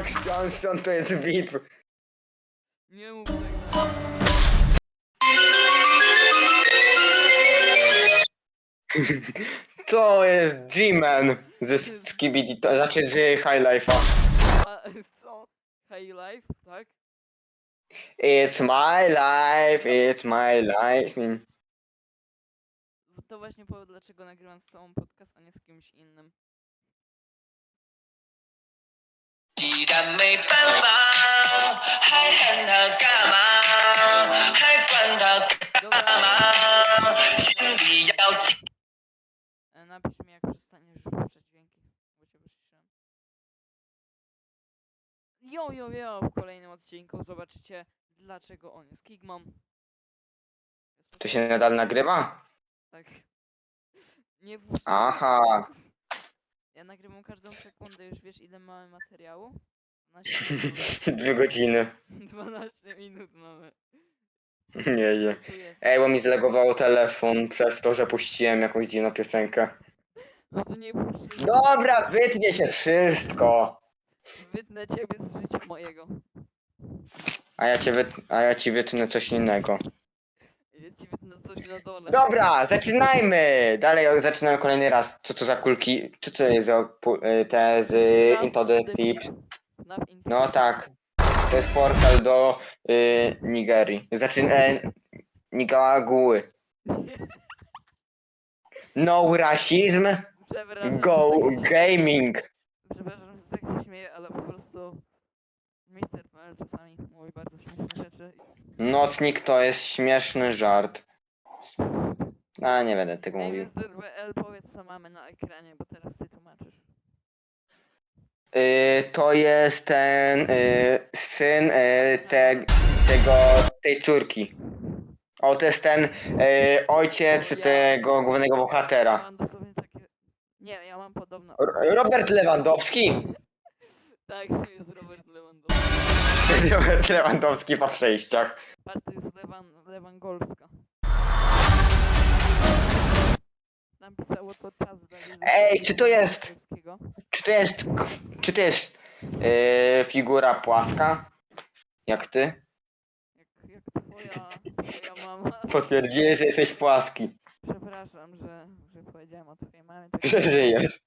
Max Johnson to jest VIP. Nie mów tego. To jest G-Man ze Skibidi, to znaczy z High Life'a. A co? High Life, tak? It's my life, it's my life. To właśnie powód, dlaczego nagrywam z tobą podcast, a nie z kimś innym. 既然没办法，还喊他干嘛？还管他 Dobra, 干嘛？心里要记 e, napisz mi jak przestaniesz wpuszczać dźwięki, bo cię wyciszyłem. Jo, jo, jo, w kolejnym odcinku zobaczycie, dlaczego on jest Kigmom. Jest To się nadal nagrywa? Tak. Nie wpuszczaj Aha. Ja nagrywam każdą sekundę, już wiesz ile mamy materiału? 12 minut. Dwie godziny. 12 minut mamy. Nie, nie. Ej, bo mi zlegował telefon przez to, że puściłem jakąś dziwną piosenkę. No to nie puszczaj. Dobra, wytnie się wszystko. Wytnę ciebie z życia mojego. A ja, cię wyt... A ja ci wytnę coś innego. Ja ci wytnę coś na dole. Dobra, zaczynajmy! Dalej zaczynamy kolejny raz. Co to za kulki? Co to jest za pu- y, te z y, Into the Deep. Into No the tak. To jest portal do y, Nigerii. Znaczy e, Nigaguły. No rasizm. Przepraszam, go że tak gaming. Przepraszam, że tak się śmieję, ale po prostu Mister PL czasami mówi bardzo śmieszne rzeczy. Nocnik to jest śmieszny żart. A nie będę tego Ej, mówił. Mister PL powiedz co mamy na ekranie, bo teraz ty tłumaczysz. Y, to jest ten y, syn y, te, tego, tej córki. O, to jest ten y, ojciec tego głównego Ja bohatera. mam dosłownie takie... Nie, ja mam podobno. R- Robert Lewandowski. Tak, to jest Lewandowski. Robert Lewandowski po przejściach. To jest Lewan, Lewangolska. Napisało to czas dla Jezusa Ej, czy to jest- Lewandowskiego. Czy to jest, czy to jest y, figura płaska? Jak ty? Jak, jak twoja, twoja mama. Potwierdziłeś, że jesteś płaski. Przepraszam, że, że powiedziałem o twojej mamie. Tak Że żyjesz.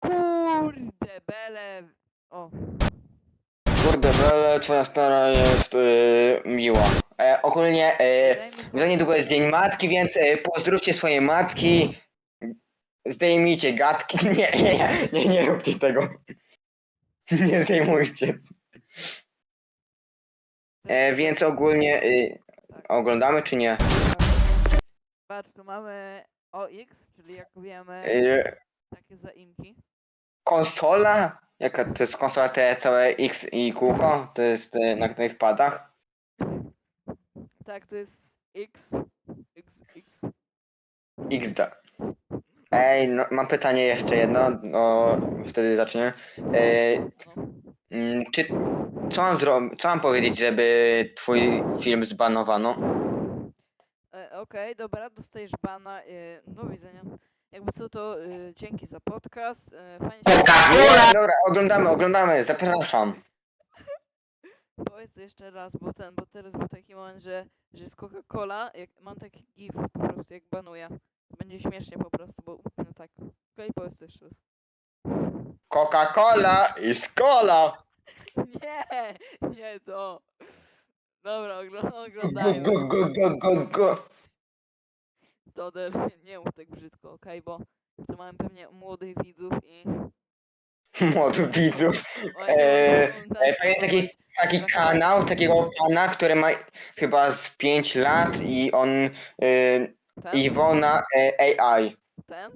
Kurde, bele. O, Kurde, twoja stara jest y, miła. E, ogólnie mi za niedługo jest Dzień Matki, więc e, pozdrówcie swoje matki. Zdejmijcie gadki. Nie, nie, nie, nie, nie róbcie tego. Nie zdejmujcie. E, więc ogólnie y, oglądamy czy nie? Patrz, tu mamy OX, czyli jak wiemy, Y, takie zaimki. Konsola? Jaka to jest konsola te całe X i kółko? To jest e, na tych padach? Tak, to jest X. X, X. XD. Ej, no, mam pytanie jeszcze jedno, wtedy zaczniemy. E, No. mm, czy, co mam, zro- co mam powiedzieć, żeby twój film zbanowano? E, Okej, dobra, dostajesz bana. E, do widzenia. Jakby co to, e, dzięki za podcast. E, fajnie się... Nie, dobra, oglądamy, oglądamy, zapraszam. Powiedz jeszcze raz, bo ten, bo teraz był taki moment, że, że jest Coca-Cola, jak mam taki gif po prostu, jak banuję. Będzie śmiesznie po prostu, bo no tak. Okej, powiedz to jeszcze raz. Coca-Cola i cola. Nie, nie to. Dobra, ogl- Go, oglądajmy. go, go, go, go, go. To też nie mów tak brzydko, okej, bo tu mamy pewnie młodych widzów i... Młodych widzów. Oni Eee, mogą e, też pewnie taki- Taki kanał, takiego pana, który ma chyba z 5 lat i on... Y, Ten? Iwona e, AI. Ten?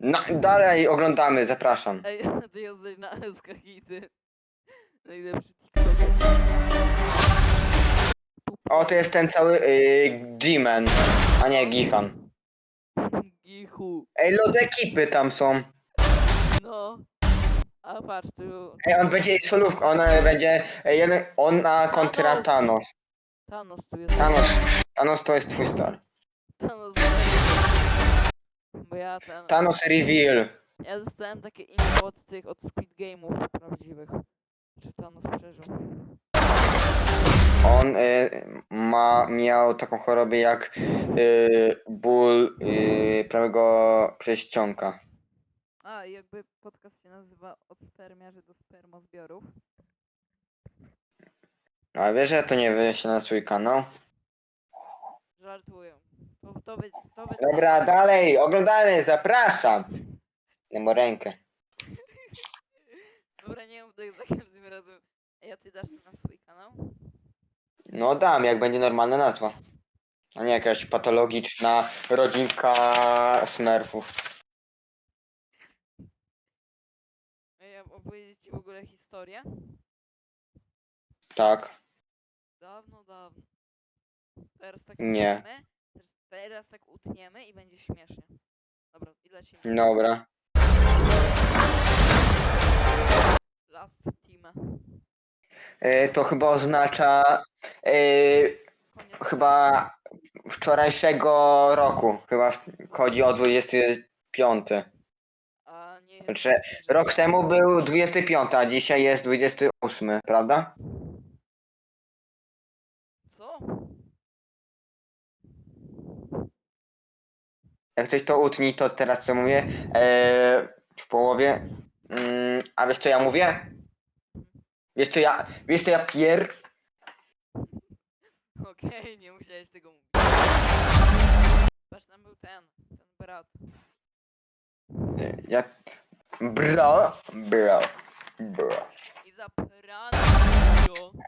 No, dalej oglądamy, zapraszam. Ej, ty jesteś na Eskahity. Najlepszy O, to jest ten cały y, G-Man, a nie Gichan. Gichu. Ej, lody ekipy tam są. No. A patrz, tu Ej, on będzie solówką, on e, będzie e, jeden, ona kontra Thanos. Thanos. Thanos tu jest. Thanos, Thanos to jest twój star. Thanos. Bo ja ten... Thanos reveal. Ja dostałem takie info od tych, od Squid Game'ów prawdziwych. Czy Thanos przeżył? On y, ma, miał taką chorobę jak y, ból y, prawego prześcionka. A, jakby podcast się nazywa Od spermiarzy do spermozbiorów. A wiesz, że ja to nie wyślę na swój kanał? Żartuję. To, to, wy, to wy, Dobra, dalej, oglądamy, zapraszam. Na rękę. Dobra, nie mów tak za każdym razem. Ej, a ty dasz to na swój kanał? No dam, jak będzie normalna nazwa. A nie jakaś patologiczna rodzinka smurfów. Ej, ja opowiedzieć ci w ogóle historię? Tak. Dawno, dawno. Teraz tak Nie. utniemy. Teraz, teraz tak utniemy i będzie śmiesznie. Dobra, i lecimy. Dobra. Last team. E, to chyba oznacza e, chyba wczorajszego roku. Chyba chodzi o 25. A nie. Znaczy, Rok temu był 25, a dzisiaj jest 28, prawda? Co? Jak coś to utnij, to teraz co mówię? E, w połowie. Mm, a wiesz co ja mówię? Wiesz co ja, wiesz co ja pier... Okej, nie musiałeś tego mówić. Patrz, tam był ten, ten brat. Ja... Bro, bro, bro. I za prano.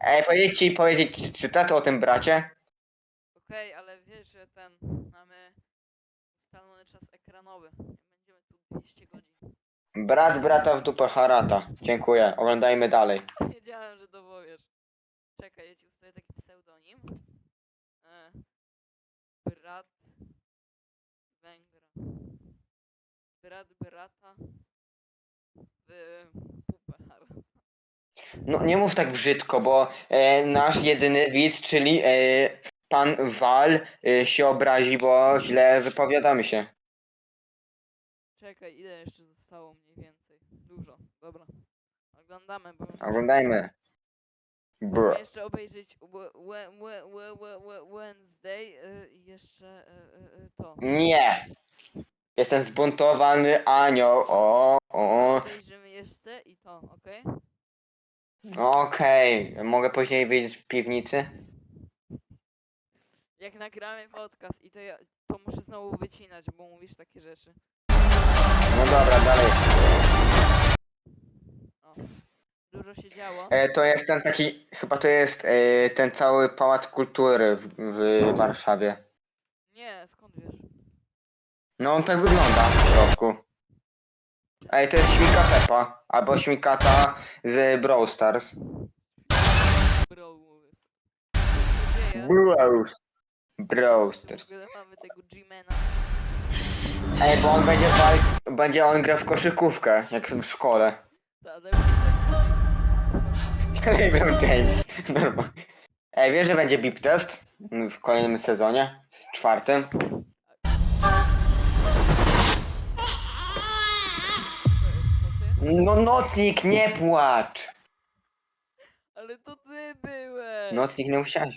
Ej, powiedzieć ci, powiedzieć ci cytat o tym bracie? Okej, ale wiesz, że ten, mamy ustalony czas ekranowy. Będziemy tu 200 godzin. Brat brata w dupę harata. Dziękuję, oglądajmy dalej. Wiedziałem, że to powiesz. Czekaj, ja ci ustawię taki pseudonim. E, brat Węgra. Brat brata w pupę. No nie mów tak brzydko, bo e, nasz jedyny widz, czyli e, pan Wal e, się obrazi, bo źle wypowiadamy się. Czekaj, ile jeszcze zostało mniej więcej? Dużo, dobra. Oglądamy, bo... Oglądajmy. Musimy jeszcze obejrzeć we- we- we- we- we- we- Wednesday y, i jeszcze y, y, y, to. Nie. Jestem zbuntowany anioł. O, o. Obejrzymy jeszcze i to, okej? Okej. Mogę później wyjść z piwnicy? Jak nagramy podcast i to ja to muszę znowu wycinać, bo mówisz takie rzeczy. No dobra, dalej. Dużo się działo. E, to jest ten taki, chyba to jest e, ten cały pałac kultury w, w Warszawie. Nie, skąd wiesz? No on tak wygląda w środku. Ej, to jest świnka Peppa, albo świnka ta z Brawl Stars. Bro, mówię. Dzieje? Brawl, Stars. mamy tego G-Mana. Ej, bo on będzie walk, będzie on grał w koszykówkę, jak w szkole. LeBron James. Normalnie. Ej, wiesz, że będzie bip test w kolejnym sezonie? W czwartym? No nocnik, nie płacz! Ale to ty byłeś! Nocnik nie musiałeś.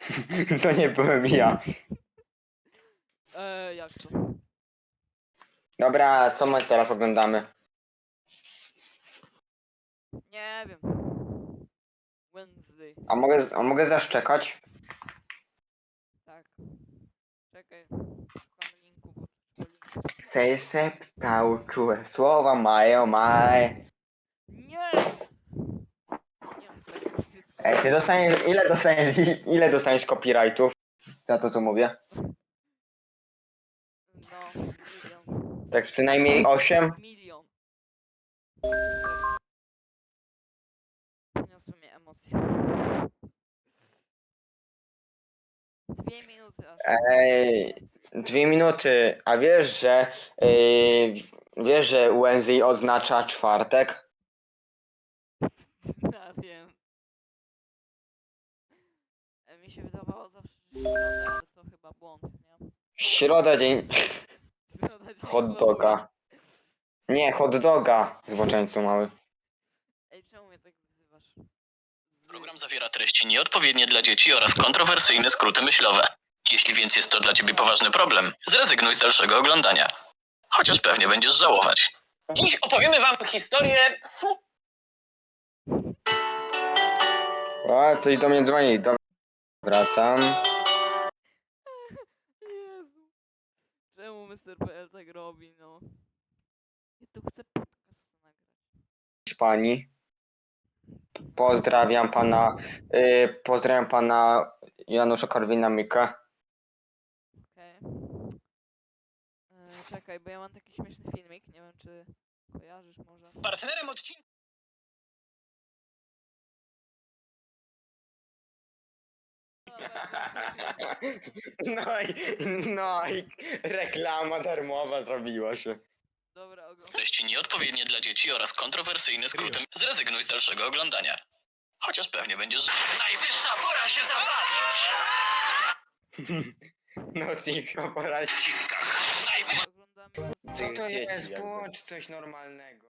To nie byłem ja. Eee, jak to? Dobra, co my teraz oglądamy? Nie wiem. Wednesday, A mogę, a mogę zaszczekać? tak. Czekaj, szukam linku, bo bo linku. Sej szeptał, czułe słowa mają maj. Nie! Tak. Ej, ty dostaniesz, ile dostaniesz, ile dostaniesz copyrightów? Za to, co mówię? No, milion. Tak z przynajmniej 8? Z milion. Emocje. Dwie minuty aż. Ej, dwie minuty. A wiesz, że yy, wiesz, że Wednesday oznacza czwartek? Ja wiem. E, Mi się wydawało zawsze, że środa, ale to chyba błąd, nie? Środa dzień Środa dzień hot doga. Nie, hot doga, zboczeńcu mały. Ej, czemu mnie tak wyzywasz? Z... Program zawiera treści nieodpowiednie dla dzieci oraz kontrowersyjne skróty myślowe. Jeśli więc jest to dla ciebie poważny problem, zrezygnuj z dalszego oglądania. Chociaż pewnie będziesz żałować. Dziś opowiemy wam historię smu... O, coś do mnie dzwoni. Dobra, wracam. Jezu. Czemu Mr.pl tak robi, no? Ja tu chcę podcast nagrać. Pani. Pozdrawiam pana. y, pozdrawiam pana Janusza Korwina-Mikke. Okej. E, Czekaj, bo ja mam taki śmieszny filmik, nie wiem czy kojarzysz może. Partnerem odcinka No i, no i reklama darmowa zrobiła się. Dobra, oglądam. treści nieodpowiednie dla dzieci oraz kontrowersyjne skróty. Zrezygnuj z dalszego oglądania. Chociaż pewnie będziesz. Najwyższa pora się zabawić! No tylko po raz. Oglądamy Co to jest? Bądź coś normalnego.